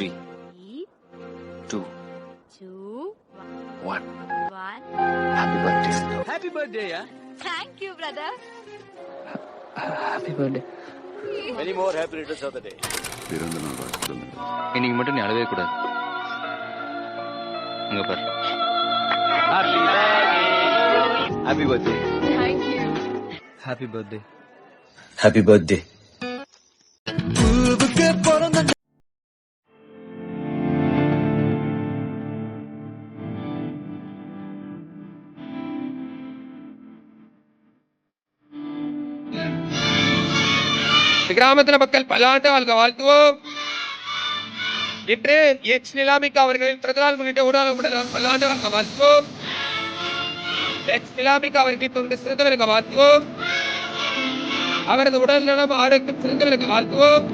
Three Three, two two, one one. Happy birthday happy பர்த்டேயா Thank you, brother. Happy birthday many more happy returns of the day பிறந்த நாள் வாழ்த்துக்கள் இன்னைக்கு மட்டும் நீ அழவே கூடாது இங்க பாரு happy birthday Thank you. Happy birthday happy birthday கிராமத்துல மக்கள் பல்லாண்டு வாழ்க வாழ்த்துவோம் இன்று எச் நிலாமிக்கு அவர்களின் பிறந்தநாள் முன்னிட்டு ஊடக பல்லாண்டு வாழ்க வாழ்த்துவோம் எச் நிலாமிக்கு அவர்களின் தொண்டு சிறந்தவர்களுக்கு வாழ்த்துவோம் அவரது உடல் நலம் ஆரோக்கியம் சிறந்தவர்களுக்கு வாழ்த்துவோம்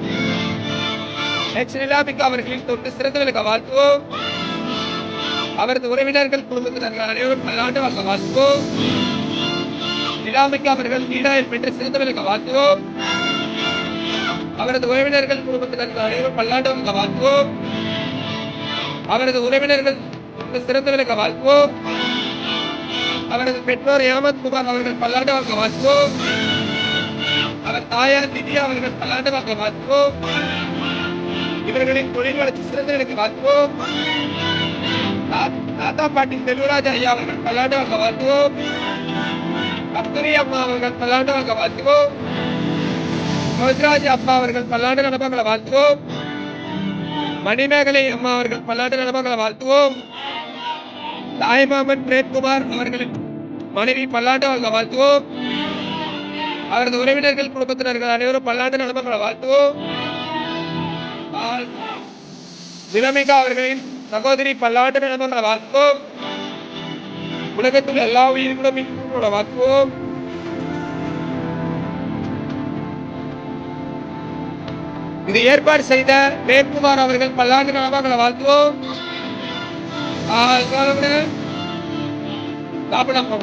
எச் நிலாமிக்கு அவர்களின் தொண்டு சிறந்தவர்களுக்கு வாழ்த்துவோம் அவரது உறவினர்கள் குடும்பத்தினர்கள் அனைவரும் பல்லாண்டு வாழ்க வாழ்த்துவோம் நிலாமிக்கு அவர்கள் நீடாயில் பெற்று சிறந்தவர்களுக்கு வாழ்த்துவோம் அவரது உறவினர்கள் குடும்பத்தினர்கள் அனைவரும் பல்லாண்டு வாழ்த்துவோம் அவரது உறவினர்கள் இந்த சிறந்தவர்களுக்கு வாழ்த்துவோம் அவரது பெற்றோர் ஏமத் குமார் அவர்கள் பல்லாண்டு வாழ்த்துவோம் அவர் தாயார் நிதியா அவர்கள் பல்லாண்டு வாழ்த்துவோம் இவர்களின் தொழில் வளர்ச்சி சிறந்தவர்களுக்கு வாழ்த்துவோம் தாத்தா பாட்டி செல்வராஜ் ஐயா அவர்கள் பல்லாண்டு வாழ்த்துவோம் கஸ்தூரி அம்மா அவர்கள் பல்லாண்டு வாழ்க வாழ்த்துவோம். ரோஜராஜ் அப்பா அவர்கள் பல்லாண்டு நலமங்களை வாழ்த்துவோம். மணிமேகலை அம்மா அவர்கள் பல்லாண்டு நலமங்களை வாழ்த்துவோம். தாய்மாமன் பிரேம்குமார் அவர்களின் மனைவி பல்லாண்டு வாழ்க வாழ்த்துவோம். அவரது உறவினர்கள் குடும்பத்தினர்கள் அனைவரும் பல்லாண்டு நலமங்களை வாழ்த்துவோம். தினமிகா அவர்களின் சகோதரி பல்லாண்டு நிலமங்களை வாழ்த்துவோம். உலகத்தில் எல்லா உயிர்களும் இன்பங்களோட இந்த இது ஏற்பாடு செய்த பிரேம்குமார் அவர்கள் பல்லாண்டு நலமாக வாழ்த்துவோம். ஆ, சாப்பிடாம